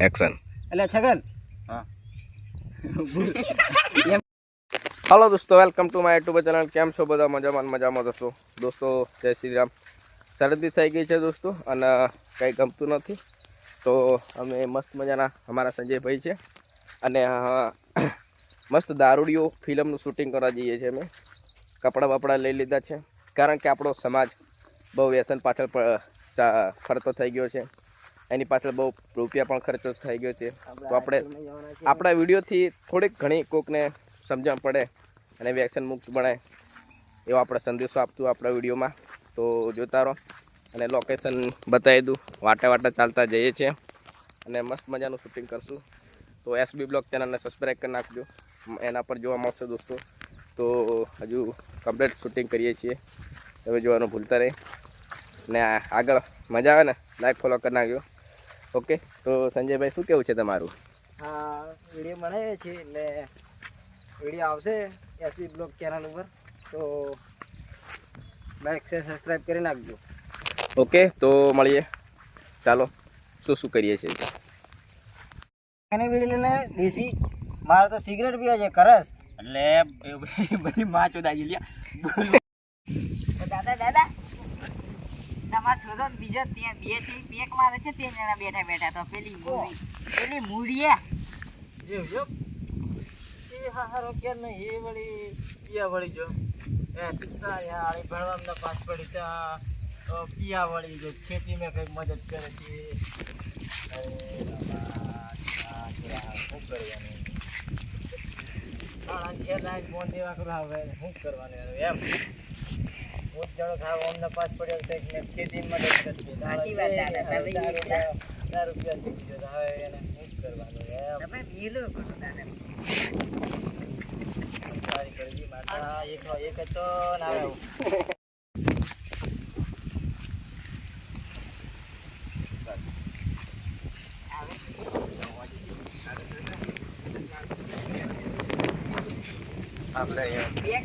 Action એટલે છગન. હાલો દોસ્તો welcome to my YouTube channel કેમ છો બધા? મજામાં મજામાં દોસ્તો? દોસ્તો જય શ્રી રામ. શરદી થઈ ગઈ છે દોસ્તો અને કંઈ ગમતું નથી. તો અમે મસ્ત મજાના અમારા સંજયભાઈ છે. અને મસ્ત દારૂડીઓ ફિલ્મનું શૂટિંગ કરવા જઈએ છીએ અમે. કપડાં બપડા લઈ લીધા છે. કારણ કે આપણો સમાજ બહુ વ્યસન પાછળ ફરતો થઈ ગયો છે. એની પાછળ બહુ રૂપિયા પણ ખર્ચો થઈ ગયો છે. તો આપણે આપણા વિડીયોથી થોડીક ઘણી કોકને સમજણ પડે અને વ્યસન મુક્ત બને એવો આપણે સંદેશો આપતું આપણા વિડીયોમાં. તો જોતા રહો અને લોકેશન બતાવી દઉં. વાટે વાટે ચાલતા જઈએ છીએ અને મસ્ત મજાનું શૂટિંગ કરશું. તો એસબી બ્લોગ ચેનલને સબસ્ક્રાઈબ કરી નાખજો. એના પર જોવા મળશે દોસ્તો. તો હજુ કમ્પ્લીટ શૂટિંગ કરીએ છીએ. તમે જોવાનું ભૂલતા રહે ને આગળ મજા આવે ને લાઈક ફોલો કરી નાખજો. ઓકે તો સંજયભાઈ શું કેવું છે તમારું? હા વીડિયો બનાવીએ છીએ એટલે વીડિયો આવશે એસબી બ્લોગ ચેનલ ઉપર તો લાઈક છે સબસ્ક્રાઈબ કરી નાખજો. ઓકે તો મળીએ. ચાલો શું શું કરીએ છીએ? એને વીડિયો લઈને દેશી મારે તો સિગરેટ પીવા છે કરસ એટલે બધી માં ચોદાઈ લ્યા. દાદા દાદા. તમારે શોધો ને બીજો ત્યાં બેથી પેક મારે છે તે જણા બેઠા બેઠા તો પેલી મૂડી પેલી મૂડીએ જો જો એ હારો કે નહીં એ વળી પિયા વળી જો એ પિતા યાર ભણવામાં પાસ પડી તા પિયા વળી જો ખેતી મેં કંઈક મદદ કરે છે શું કરવાનું ફોન દેવા કરવા હવે શું કરવાનું એમ જ જાણું અમને પાસ પડ્યો તો એક ખેતી મદદ કરતી સાચી વાત દાદા, તમે એકલા. હજાર રૂપિયા શીખી ગયો હવે એને શું કરવાનું એમ તમે મેલો કરો દાદા સારી કરજી માતા એક નો એક જ તો ના આવ્યો. આપણે પેક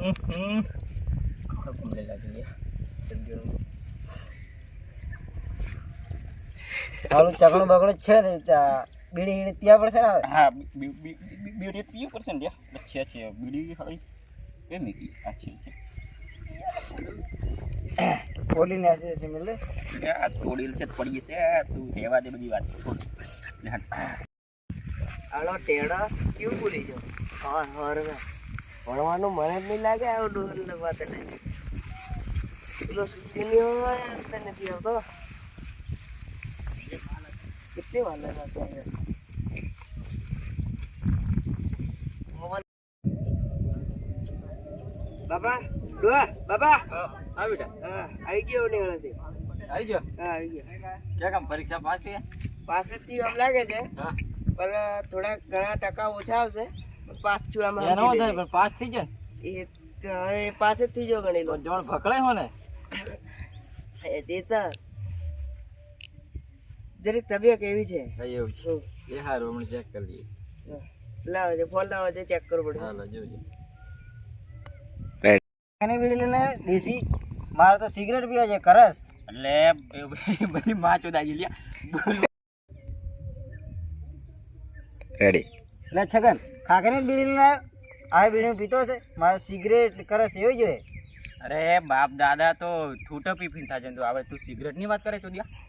એ બાબા છે? આલું ચકણું બકણું છે ને ત્યાં બીડી વીડી પીવા પડશે ને? હા બીડી પીવું પડશે ને લ્યા છે છે બીડી હવે એ નીકળી આ છે છે ખોલીને હશે છે મિલે આ થોડી છે પડી છે તું રહેવા દે બધી વાત છોડ. આલો ટેડો કેવું બોલી જો હા હા ભણવાનું મને જ નહીં લાગે આવું ડોર વાત નહીં પેલો સુતી નહીં હોય તને નથી આવતો કેટલી વાર લાગે અત્યારે? મોબાઈલ- બાબા ડોહા બાબા. હા બેટા. હા આવી ગયો ને હળદી. આવી ગયો? હા આવી ગયો. ક્યાં કામ પરીક્ષા પાસ થઈ આમ લાગે છે હા. પણ થોડા ઘણા ટકા ઓછા આવશે. પાસ ચૂડામાં એનો થાય પણ પાસ થઈ જાય. એ તો એ પાસે જ થઈ જો ગણી લો જણ ભકડાય હો ને. એ દેતા જરીક તબિયત એવી છે. એવું છે. એ હારું હમણાં ચેક કરી લઈએ. લાવો છે ફોન લાવો છે ચેક કરવું પડે. હાલો જોજો. એને બીડી દેશી મારે તો સિગરેટ પીવા છે કરસ. એટલે બધી માં લ્યા. રેડી એટલે છગન. ખાખરી બીડી લઈને આ બીડી પીતો છે મારે સિગરેટ કરસ એવી જોઈએ અરે બાપ દાદા, તો છૂટો પી પીને થાય છે તો. હવે તું સિગરેટની વાત કરે તો દિયા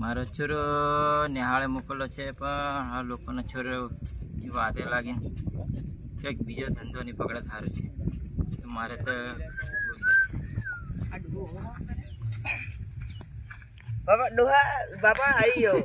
મારો છોરો નિહાળે મોકલો છે, પણ આ લોકોનો છોરો વાતે લાગે. કંઈક બીજો ધંધો ની પકડે સારું છે. મારે તો બહુ સારું છે બાપા ડોહા બાપા આવી ગયો